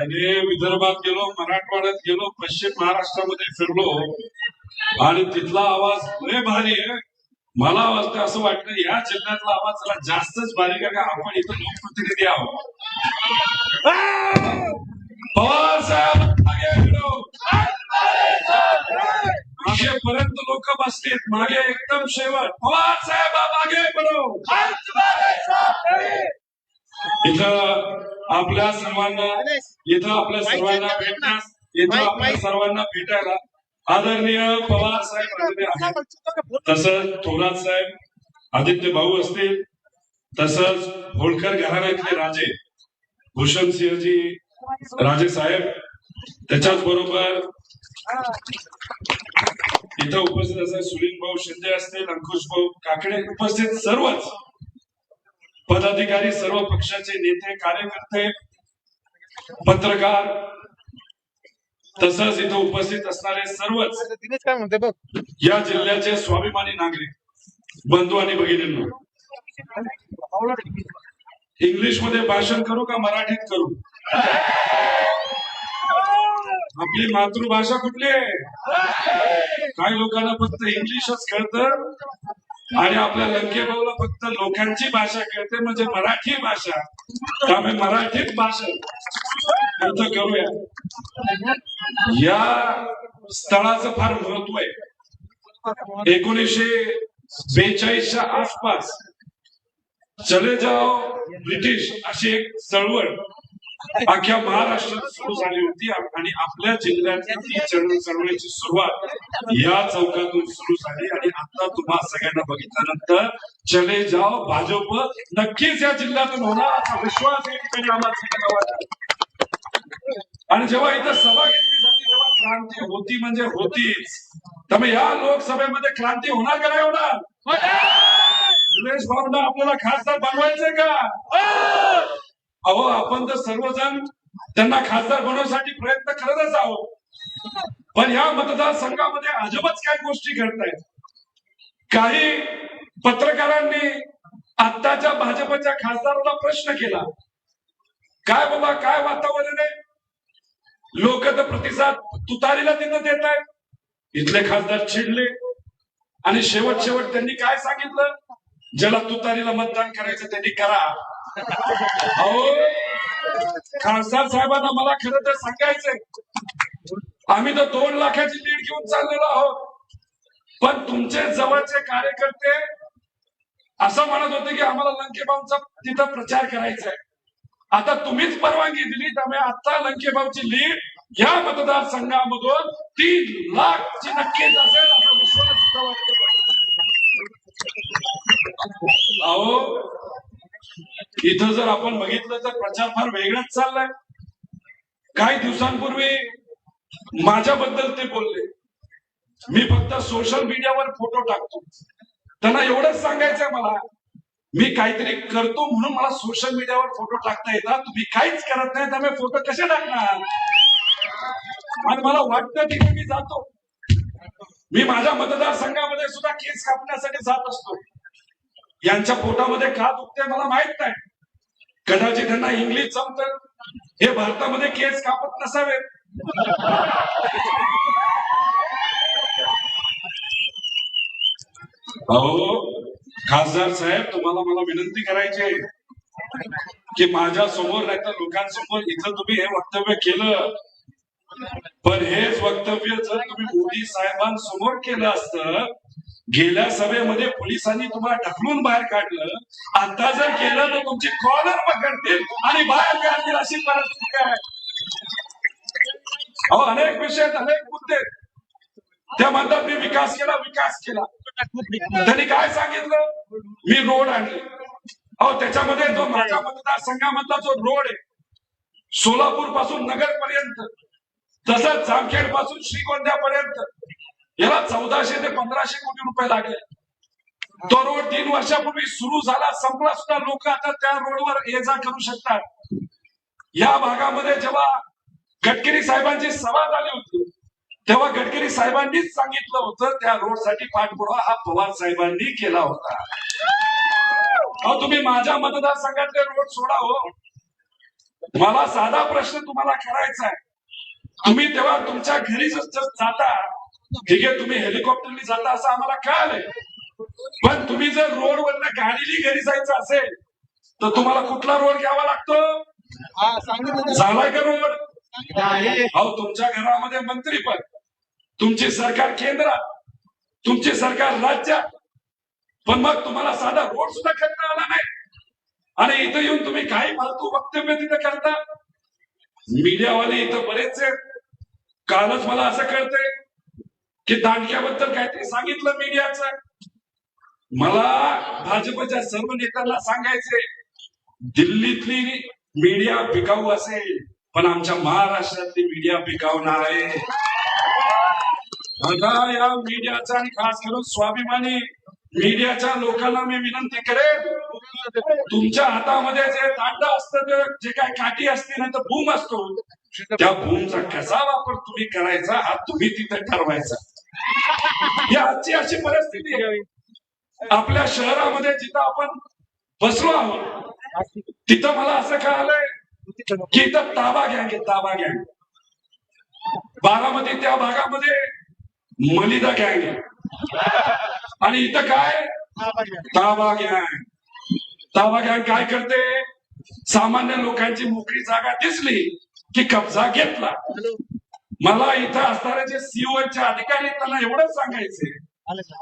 मागे विदर्भात गेलो मराठवाड्यात गेलो पश्चिम महाराष्ट्रामध्ये फिरलो. आणि तिथला आवाज लय भारी आहे. मला वाटतं असं वाटतं या जिल्ह्यातला आवाज जरा जास्तच भारी का आपण इथं लोकप्रतिनिधी आहोत. पवार साहेब मागे बडो मागे पर्यंत लोक बसतील मागे एकदम शेवट. पवार साहेब मागे बडो इथं आपल्या सर्वांना इथं आपल्या सर्वांना भेटण्यास इथं आपल्या सर्वांना भेटायला आदरणीय पवार साहेब तसंच थोरात साहेब आदित्य भाऊ असतील तसंच होळकर घराण्यातले राजे भूषण सिंहजी राजे साहेब त्याच्याच बरोबर इथं उपस्थित असं सुनील भाऊ शिंदे असतील अंकुश भाऊ काकडे उपस्थित सर्वच पदाधिकारी सर्व पक्षाचे नेते कार्यकर्ते पत्रकार तसंच इथं उपस्थित असणारे सर्वच काय म्हणते बघ. या जिल्ह्याचे स्वाभिमानी नागरिक बंधू आणि भगिनींना. इंग्लिशमध्ये भाषण करू का मराठीत करू? आपली मातृभाषा कुठली आहे? काही लोकांना फक्त इंग्लिशच कळतं. आणि आपल्या लंके भाऊला फक्त लोकांची भाषा कळते म्हणजे मराठी भाषा. त्यामुळे मराठीत भाषा अर्थ करूया. या स्थळाचं फार महत्त्व आहे. एकोणीसशे बेचाळीसच्या आसपास चले जाओ ब्रिटिश अशी एक चळवळ अख्ख्या महाराष्ट्रात सुरू झाली होती आणि आपल्या जिल्ह्यातली ती चळवळ चळवळीची सुरुवात या चौकातून सुरू झाली. आणि आता तुम्हा सगळ्यांना बघितल्यानंतर चले जाओ भाजप नक्कीच या जिल्ह्यातून होणार. असा विश्वास या ठिकाणी आम्हाला सगळ्यांना वाटतो. आणि जेव्हा इथं सभा घेतली जाते तेव्हा क्रांती होती म्हणजे होतीच. त्यामुळे या लोकसभेमध्ये क्रांती होणार का नाही होणार? सुरेश भाऊंना आपल्याला खासदार बनवायचंय का? अहो आपण तर सर्वजण त्यांना खासदार बनवण्यासाठी प्रयत्न करतच आहोत. पण या मतदारसंघामध्ये अजबच काय गोष्टी घडतायत काही पत्रकारांनी आत्ताच्या भाजपच्या खासदाराला प्रश्न केला. काय बाबा काय वातावरण आहे? लोक तर प्रतिसाद तुतारीला तिथं देत आहेत. इथले खासदार चिडले. आणि शेवट शेवट त्यांनी काय सांगितलं? ज्याला तुतारीला मतदान करायचं त्यांनी करा. अहो खासदार साहेबांना मला खरं तर सांगायचंय. आम्ही तर दोन लाखाची लीड घेऊन चाललेलो आहोत. पण तुमचे जवळचे कार्यकर्ते असं म्हणत होते की आम्हाला लंकेबाबचा तिथं प्रचार करायचा आहे आता तुम्हीच परवानगी दिली त्यामुळे आता लंकेबाबची लीड या मतदारसंघामधून तीन लाख ची नक्कीच असेल असा विश्वास वाटतो. अहो इथं जर आपण बघितलं तर प्रचार फार वेगळाच चाललाय. काही दिवसांपूर्वी माझ्याबद्दल ते बोलले. मी फक्त सोशल मीडियावर फोटो टाकतो. त्यांना एवढंच सांगायचंय मला मी काहीतरी करतो म्हणून मला सोशल मीडियावर फोटो टाकता येतात. तुम्ही काहीच करत नाही त्यामुळे फोटो कसे टाकणार? आणि मला वाटतं तिथे मी जातो. मी माझ्या मतदारसंघामध्ये सुद्धा केस कापण्यासाठी जात असतो. यांच्या पोटामध्ये का दुखते मला माहीत नाही. कदाचित त्यांना इंग्लिश जमतं हे भारतामध्ये केस कापत नसावे. अहो खासदार साहेब तुम्हाला मला विनंती करायची आहे की माझ्यासमोर नाही तर लोकांसमोर इथं तुम्ही हे वक्तव्य केलं. पण हेच वक्तव्य जर तुम्ही मोदी साहेबांसमोर केलं असतं गेल्या सभेमध्ये पोलिसांनी तुम्हाला ढकलून बाहेर काढलं. आता जर केलं तर तुमची कॉलर पकडतील आणि बाहेर काढतील अशी परिस्थिती काय अहो अनेक विषय आहेत, अनेक मुद्दे त्या म्हणतात मी विकास केला विकास केला. त्यांनी काय सांगितलं? मी रोड आणले. अहो त्याच्यामध्ये जो माझ्या मतदारसंघामधला जो रोड आहे सोलापूरपासून नगर पर्यंत तसंच जामखेडपासून श्रीगोंद्यापर्यंत याला चौदाशे ते पंधराशे कोटी रुपये लागले. तो रोड तीन वर्षापूर्वी सुरू झाला संपला सुद्धा लोक आता त्या रोडवर ये जा करू शकतात. या भागामध्ये जेव्हा गडकरी साहेबांची सभा झाली होती तेव्हा गडकरी साहेबांनीच सांगितलं होतं त्या रोडसाठी पाठपुरावा हा पवार साहेबांनी केला होता. अहो तुम्ही माझ्या मतदारसंघातले रोड सोडा हो. मला साधा प्रश्न तुम्हाला करायचा आहे. तुम्ही तेव्हा तुमच्या घरी जाता ठीक आहे तुम्ही हेलिकॉप्टरने जाता असं आम्हाला कळालंय. पण तुम्ही जर रोडवरनं गाडीने घरी जायचं असेल तर तुम्हाला कुठला रोड घ्यावा लागतो? झालाय का रोड. अहो तुमच्या घरामध्ये मंत्री पण. तुमची सरकार केंद्रात तुमची सरकार राज्यात पण मग तुम्हाला साधा रोड सुद्धा करता आला नाही. आणि इथं येऊन तुम्ही काही फालतू वक्तव्य तिथं करता? मीडियावाले इथं बरेच आहेत. कालच मला असं कळतंय. की दांडक्याबद्दल काहीतरी सांगितलं मीडियाचं? मला भाजपच्या सर्व नेत्यांना सांगायचे दिल्लीतली मीडिया पिकाऊ असेल पण आमच्या महाराष्ट्रातली मीडिया बिकाऊ नाही आता या मीडियाचा आणि खास करून स्वाभिमानी मीडियाच्या लोकांना मी विनंती करेन तुमच्या हातामध्ये जे तांड असतं जे काय काठी असते ना तर असतो त्या भूमचा कसा वापर तुम्ही करायचा हा तुम्ही तिथे ठरवायचा. ही आजची अशी परिस्थिती आहे. आपल्या शहरामध्ये जिथं आपण बसलो आहोत तिथं मला असं कळालंय की इथं ताबा गँग घे ताबा गँग बारामती त्या भागामध्ये मलिदा गँग आहे. आणि इथं काय? ताबा गँग ताबा गँग काय करते? सामान्य लोकांची मोकळी जागा दिसली की कब्जा घेतला. मला इथं असणारे जे सीओचे अधिकारी आहेत, त्यांना एवढंच सांगायचे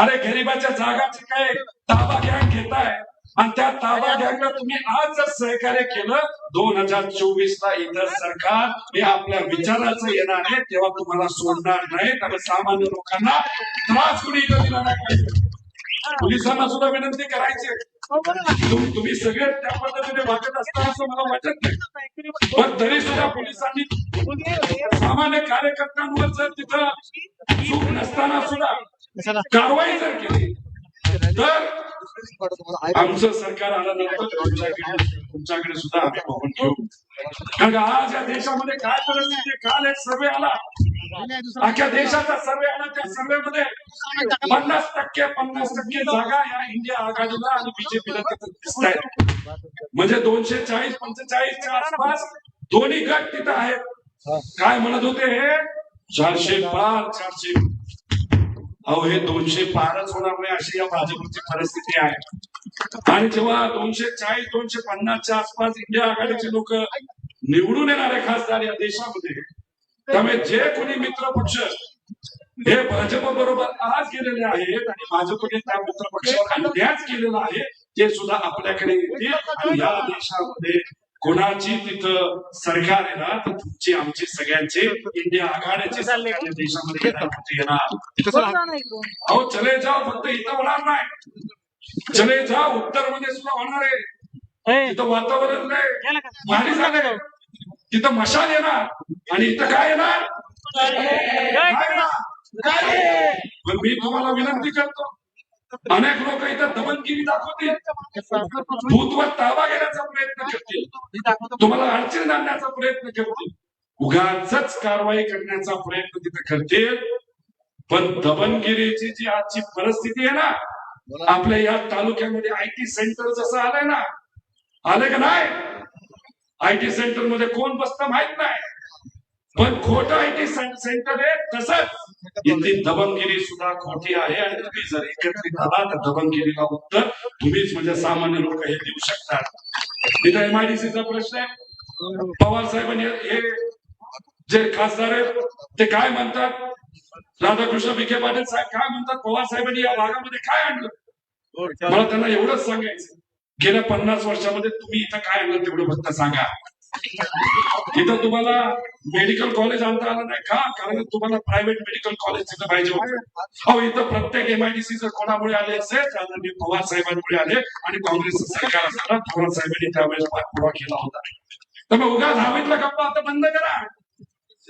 अरे गरीबाच्या जागाचे काय ताबा गँग घेताय? आणि त्या ताबा गँगला तुम्ही आज जर सहकार्य केलं दोन हजार चोवीस ला इथं सरकार हे आपल्या विचाराचं येणार आहे तेव्हा तुम्हाला सोडणार नाही. त्यामुळे सामान्य लोकांना त्रास कुणी इथं दिला नाही पाहिजे. पोलिसांना सुद्धा विनंती करायची तुम्ही सगळे त्या पद्धतीने वागत असता असं मला वाटत नाही. पण तरी सुद्धा पोलिसांनी सामान्य कार्यकर्त्यांवर जर तिथं चूक नसताना सुद्धा कारवाई जर केली तर आमचं सरकार आल्यानंतर तुमच्याकडे तुमच्याकडे सुद्धा आम्ही पाहून घेऊ. कारण आज या देशामध्ये काय परिस्थिती? काल एक सर्वे आला. अख्ख्या देशाचा सर्वे आला त्या सर्वे मध्ये पन्नास टक्के पन्नास टक्के जागा या इंडिया आघाडीला आणि बीजेपीला दिसत आहेत. म्हणजे दोनशे चाळीस पंचेचाळीसच्या आसपास दोन्ही गट तिथं आहेत. काय म्हणत होते? हे चारशे पार चारशे. अहो हे दोनशे पारच होणार नाही अशी या भाजपची परिस्थिती आहे. आणि जेव्हा दोनशे चाळीस दोनशे पन्नासच्या आसपास इंडिया आघाडीचे लोक निवडून येणारे खासदार या देशामध्ये त्यामुळे जे कोणी मित्र पक्ष हे भाजप बरोबर आज गेलेले आहेत आणि भाजपने त्या मित्र पक्षावर अन्यायच केलेला आहे ते सुद्धा आपल्याकडे येतील. आणि या देशामध्ये कोणाची तिथं सरकार येणार तर तुमची आमची सगळ्यांची इंडिया सरकार या देशामध्ये येणार अहो चले जाव फक्त इथं होणार नाही. चले जाव उत्तरमध्ये सुद्धा होणार आहे. तिथं वातावरण नाही. झालंय. तिथं मशाल येणार आणि इथं काय येणार? पण मी तुम्हाला विनंती करतो अनेक लोक इथं दमनगिरी दाखवतील. भूतवर ताबा घेण्याचा प्रयत्न करतील. तुम्हाला अडचण आणण्याचा प्रयत्न करतील. उगाच कारवाई करण्याचा प्रयत्न तिथे करतील. पण दमनगिरीची जी आजची परिस्थिती आहे ना आपल्या या तालुक्यामध्ये आय टी सेंटर जसं आलंय ना आलंय का नाही? आय टी सेंटरमध्ये कोण बसतं माहीत नाही. पण खोटं आय टी सेंटर आहे तसंच. इथे दबंगिरी सुद्धा खोटी आहे आणि तुम्ही जर एकत्रित आला तर दबंगिरीला उत्तर तुम्हीच म्हणजे सामान्य लोक हे देऊ शकतात. इथं एमआयडीसीचा प्रश्न आहे. पवार साहेबांनी हे जे खासदार आहेत ते काय म्हणतात? राधाकृष्ण विखे पाटील साहेब काय म्हणतात? पवार साहेबांनी या भागामध्ये काय आणलं? मला त्यांना एवढंच सांगायचं गेल्या पन्नास वर्षामध्ये तुम्ही इथं काय आणलं तेवढं फक्त सांगा. इथं तुम्हाला मेडिकल कॉलेज आणता आलं नाही का? कारण तुम्हाला प्रायव्हेट मेडिकल कॉलेज तिथं पाहिजे हो अहो इथं प्रत्येक एमआयडीसी जर कोणामुळे आले असेल? तर आदरणीय पवार साहेबांमुळे आले आणि काँग्रेसचं सरकार असताना पवार साहेबांनी त्यावेळेस पाठपुरावा केला होता. तर मग उगाच हवेतला गप्पा आता बंद करा.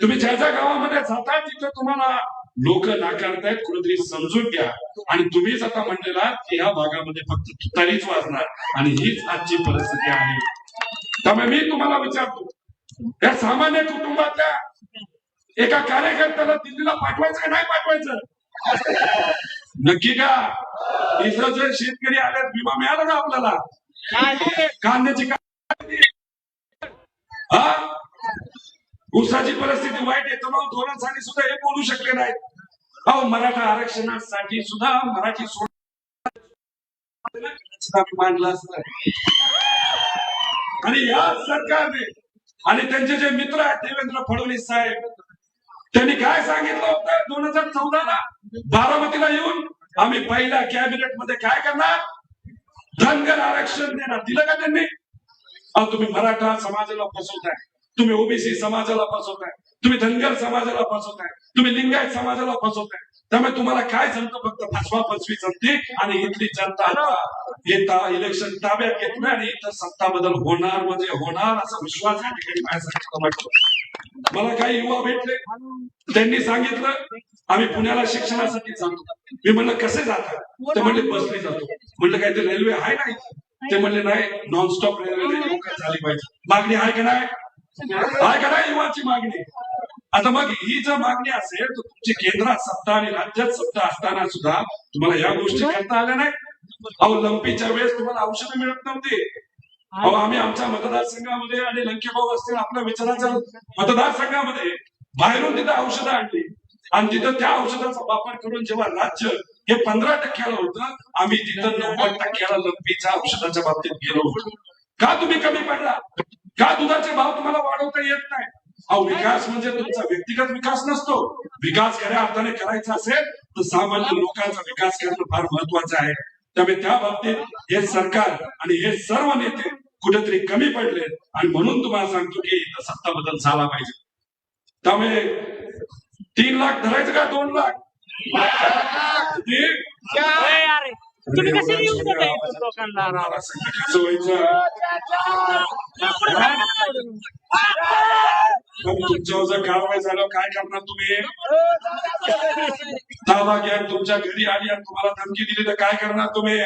तुम्ही ज्या ज्या गावामध्ये जाता तिथं तुम्हाला लोक नाकारतायत कुठेतरी समजून घ्या. आणि तुम्हीच आता म्हणलेला की ह्या भागामध्ये फक्त तुतारीच वाजणार आणि हीच आजची परिस्थिती आहे. त्यामुळे मी तुम्हाला विचारतो या सामान्य कुटुंबातल्या एका कार्यकर्त्याला दिल्लीला पाठवायचं का नाही पाठवायचं? नक्की का? इथं जे शेतकरी आले विमा मिळाला का आपल्याला? कांद्याची काय हा? उसाची परिस्थिती वाईट आहे. तमाम धोरणासाठी सुद्धा हे बोलू शकले नाहीत. अहो मराठा आरक्षणासाठी सुद्धा मराठी सोड. मांडलं असतं आणि या सरकारने आणि त्यांचे जे मित्र आहेत देवेंद्र फडणवीस साहेब त्यांनी काय सांगितलं होतं? दोन हजार चौदाला बारामतीला येऊन आम्ही पहिल्या कॅबिनेटमध्ये काय करणार? धनगर आरक्षण देणार. दिलं का त्यांनी? अहो तुम्ही मराठा समाजाला फसवताय. तुम्ही ओबीसी समाजाला फसवताय. तुम्ही धनगर समाजाला फसवताय. तुम्ही लिंगायत समाजाला फसवताय. त्यामुळे तुम्हाला काय जमतं फक्त फसवा फसवी जमते आणि इथली जनता आता येता इलेक्शन ताब्यात घेतलं आणि इथं सत्ता बदल होणार म्हणजे होणार असा विश्वास या ठिकाणी माझ्यासाठी वाटतो मला काही युवा भेटले. त्यांनी सांगितलं आम्ही पुण्याला शिक्षणासाठी जातो. मी म्हणलं कसे जातात ते म्हणले बसने जातो. म्हणलं काय ते रेल्वे आहे ना ते म्हणले नाही नॉनस्टॉप रेल्वे झाली पाहिजे. मागणी आहे का नाही? काय करायची युवाची मागणी. आता मग ही जर मागणी असेल तर तुमची केंद्रात सत्ता आणि राज्यात सत्ता असताना सुद्धा तुम्हाला या गोष्टी करता आल्या नाही अहो लंपीच्या वेळेस तुम्हाला औषधं मिळत नव्हती. अहो आम्ही आमच्या मतदारसंघामध्ये आणि लंकेभाऊ असतील आपल्या विचाराच्या मतदारसंघामध्ये बाहेरून तिथं औषधं आणली. आणि तिथं त्या औषधाचा वापर करून जेव्हा राज्य हे पंधरा टक्क्याला होतं आम्ही तिथं नव्वद टक्क्याला लंपीच्या औषधाच्या बाबतीत गेलो होतो. का तुम्ही कमी पडला? का दुधाचे भाव तुम्हाला वाढवता येत नाही अहो विकास म्हणजे तुमचा व्यक्तिगत विकास नसतो. विकास खऱ्या अर्थाने करायचा असेल तर सामान्य लोकांचा विकास करणं फार महत्वाचं आहे. त्यामुळे त्या बाबतीत हे सरकार आणि हे सर्व नेते कुठेतरी कमी पडले. आणि म्हणून तुम्हाला सांगतो की इथं सत्ता बदल झाला पाहिजे. त्यामुळे तीन लाख धरायचं का दोन लाख? तुम्ही कसे येऊन लोकांना राव? सांगा तुमच्यावर जर कारवाई झाल्यावर काय करणार तुम्ही? ताबा घ्या तुमच्या घरी आली आणि तुम्हाला धमकी दिली तर काय करणार तुम्ही?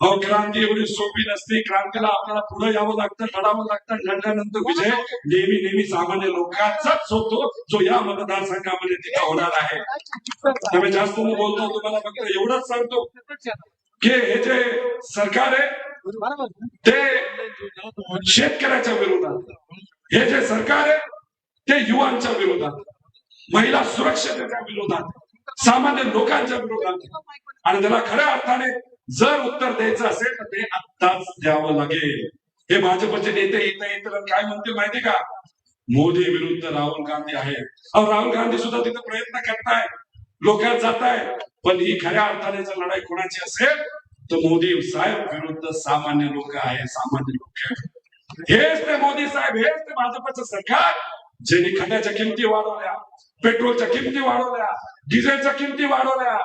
अहो क्रांती एवढी सोपी नसते. क्रांतीला आपल्याला पुढे यावं लागतं लढावं लागतं. लढल्यानंतर विजय नेहमी नेहमी सामान्य लोकांचाच होतो जो या मतदारसंघामध्ये तिथे होणार आहे. त्यामुळे जास्त न बोलतो तुम्हाला फक्त एवढंच सांगतो की हे जे सरकार आहे ते शेतकऱ्याच्या विरोधात हे जे सरकार आहे ते युवांच्या विरोधात महिला सुरक्षतेच्या विरोधात सामान्य लोकांच्या विरोधात आणि त्याला खऱ्या अर्थाने जर उत्तर द्यायचं असेल तर ते आत्ताच द्यावं लागेल. हे भाजपचे नेते येता येत काय म्हणते माहिती का? मोदी विरुद्ध राहुल गांधी आहे राहुल गांधी सुद्धा तिथे प्रयत्न करताय. लोकात जात आहे पण ही खऱ्या अर्थाने जर लढाई कोणाची असेल तर मोदी साहेब विरुद्ध सामान्य लोक आहे सामान्य लोक हेच ते मोदी साहेब हेच ते भाजपचं सरकार ज्यांनी खड्याच्या किमती वाढवल्या पेट्रोलच्या किमती वाढवल्या डिझेलच्या किमती वाढवल्या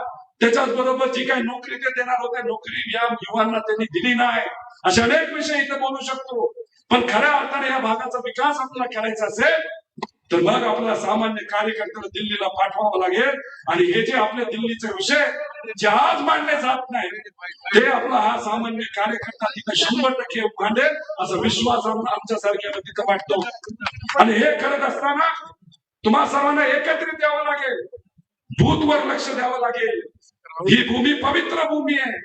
त्याच्याच बरोबर जी काही नोकरी ते देणार होते नोकरी या युवांना त्यांनी दिली नाही. असे अनेक विषय इथे बोलू शकतो. पण खऱ्या अर्थाने या भागाचा विकास आपल्याला करायचा असेल तर मग आपला सामान्य कार्यकर्त्याला दिल्लीला पाठवावं लागेल. आणि हे जे आपल्या दिल्लीचे विषय जे आज मांडले जात नाही ते आपला हा सामान्य कार्यकर्ता तिथे शंभर टक्के मांडेल असा विश्वास आमच्या सारख्याला तिथं वाटतो. आणि हे करत असताना तुम्हा सर्वांना एकत्रित द्यावं लागेल. भूतवर लक्ष द्यावं लागेल. ही भूमी पवित्र भूमी आहे.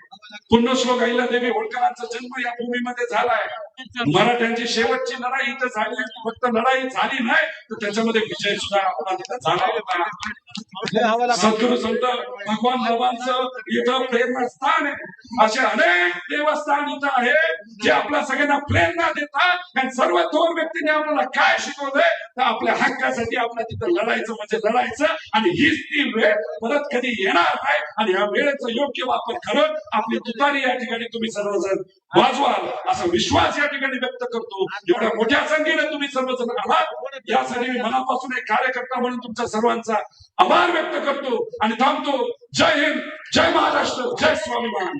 पुण्यश्लोक अहिल्या देवी होळकरांचा जन्म या भूमीमध्ये झालाय. मराठ्यांची शेवटची लढाई इथं झाली फक्त लढाई झाली नाही तर त्याच्यामध्ये विजय सुद्धा आपला तिथं झाला होता सद्गुरु संत भगवान बाबांचं इथं प्रेरणास्थान आहे. असे अनेक देवस्थान इथं आहेत जे आपल्या सगळ्यांना प्रेरणा देतात. आणि सर्व दोन व्यक्तीने आपल्याला काय शिकवलंय? तर आपल्या हक्कासाठी आपल्या तिथं लढायचं म्हणजे लढायचं. आणि हीच ती वेळ परत कधी येणार नाही. आणि या वेळेचा योग्य वापर करत आपली तुतारी या ठिकाणी तुम्ही सर्वजण वाजवाल असा विश्वास या ठिकाणी व्यक्त करतो. एवढ्या मोठ्या संख्येने तुम्ही सर्वजण आलात यासाठी मी मनापासून एक कार्यकर्ता म्हणून तुमच्या सर्वांचा आभार व्यक्त करतो. आणि थांबतो. जय हिंद. जय महाराष्ट्र. जय स्वाभिमान.